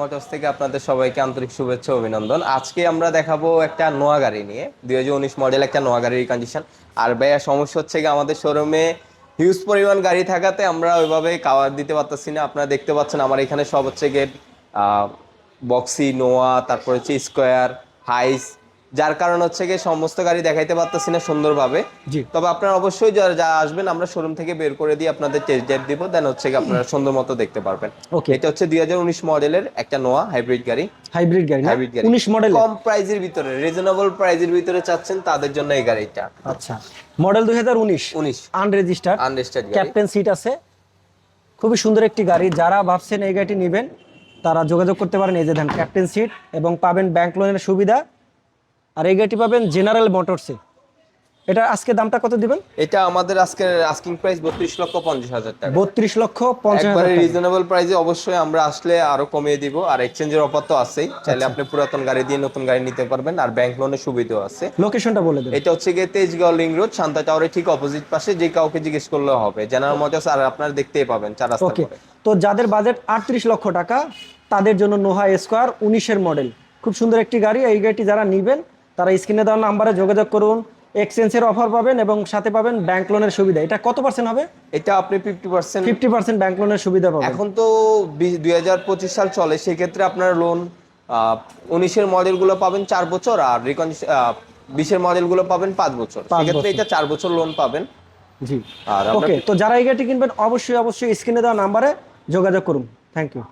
Motors থেকে আপনাদের সবাইকে আন্তরিক শুভেচ্ছা অভিনন্দন। আজকে আমরা দেখাবো একটা নোয়া গাড়ি নিয়ে, দুই হাজার উনিশ মডেল একটা নোয়া গাড়ির কন্ডিশন আর ভাইয়া, সমস্যা হচ্ছে গিয়ে আমাদের শোরুমে হিউজ পরিমাণ গাড়ি থাকাতে আমরা ওইভাবে কাওয়ার দিতে পারতেছি না। আপনারা দেখতে পাচ্ছেন আমার এখানে সব হচ্ছে গিয়ে বক্সি নোয়া, তারপর হচ্ছে স্কোয়ার হাইস যার কারণ হচ্ছে গিয়ে সমস্ত গাড়ি দেখাইতে পারতেছি না সুন্দরভাবে। জি। তবে আপনারা অবশ্যই যারা যা আসবেন আমরা শোরুম থেকে বের করে দিয়ে আপনাদের টেস্ট ড্রাইভ দিব দেন হচ্ছে কি আপনারা সুন্দর মতো দেখতে পারবেন। ওকে এটা হচ্ছে দুই হাজার উনিশ মডেলের একটা নোয়া হাইব্রিড গাড়ি। হাইব্রিড গাড়ি না? হাইব্রিড গাড়ি। উনিশ মডেল কম প্রাইজের ভিতরে রিজনেবল প্রাইজের ভিতরে চাচ্ছেন তাদের জন্য এই গাড়িটা। আচ্ছা। মডেল দুই হাজার উনিশ? উনিশ। আনরেজিস্টার্ড আনরেজিস্টার্ড গাড়ি। ক্যাপ্টেন সিট আছে। খুবই সুন্দর একটি গাড়ি। যারা ভাবছেন এই গাড়িটি নেবেন তারা যোগাযোগ করতে পারেন। এই যে দেন ক্যাপ্টেন সিট এবং পাবেন ব্যাংক লোনের সুবিধা। আর এই গাড়িটি পাবেন জেনারেল মোটরসে এটা আজকে দামটা কত দিবেন? এটা আমাদের আজকে আস্কিং প্রাইস বত্রিশ লক্ষ পঞ্চাশ হাজার টাকা। বত্রিশ লক্ষ পঞ্চাশ হাজার একবারে রিজনেবল প্রাইসে অবশ্যই আমরা আসলে আরও কমিয়ে দিব। আর এক্সচেঞ্জের অফার তো আছেই। চাইলে আপনি পুরাতন গাড়ি দিয়ে নতুন গাড়ি নিতে পারবেন। আর ব্যাংক লোনের সুবিধাও আছে। লোকেশনটা বলে দেবেন। এটা হচ্ছে গিয়ে তেজগাঁও লিং রোড শান্তা টাওয়ারের ঠিক অপোজিট পাশে। যে কাউকে জিজ্ঞেস করলে হবে। জেনারেল মোটরস আর আপনারা দেখতেই পাবেন চার রাস্তা ওকে তো যাদের বাজেট আটত্রিশ লক্ষ টাকা তাদের জন্য নোহা স্কোয়ার উনিশের মডেল খুব সুন্দর একটি গাড়ি। এই গাড়িটি যারা নেবেন তারা স্ক্রিনে দেওয়া নাম্বারে যোগাযোগ করুন এক্সচেঞ্জের অফার পাবেন এবং সাথে পাবেন ব্যাংক লোনের সুবিধা। এটা কত পার্সেন্ট হবে? এটা আপনি fifty percent fifty percent bank লোনের সুবিধা পাবেন। এখন তো দুই হাজার পঁচিশ সাল চলে সেক্ষেত্রে আপনার লোন উনিশের মডেলগুলো পাবেন চার বছর আর রিকন্ডিশন বিশের মডেলগুলো পাবেন পাঁচ বছর। সেক্ষেত্রে এটা চার বছর লোন পাবেন। জি। আর ওকে তো যারা এই গাড়িটি কিনবেন অবশ্যই অবশ্যই স্ক্রিনে দেওয়া নাম্বারে যোগাযোগ করুন। Thank you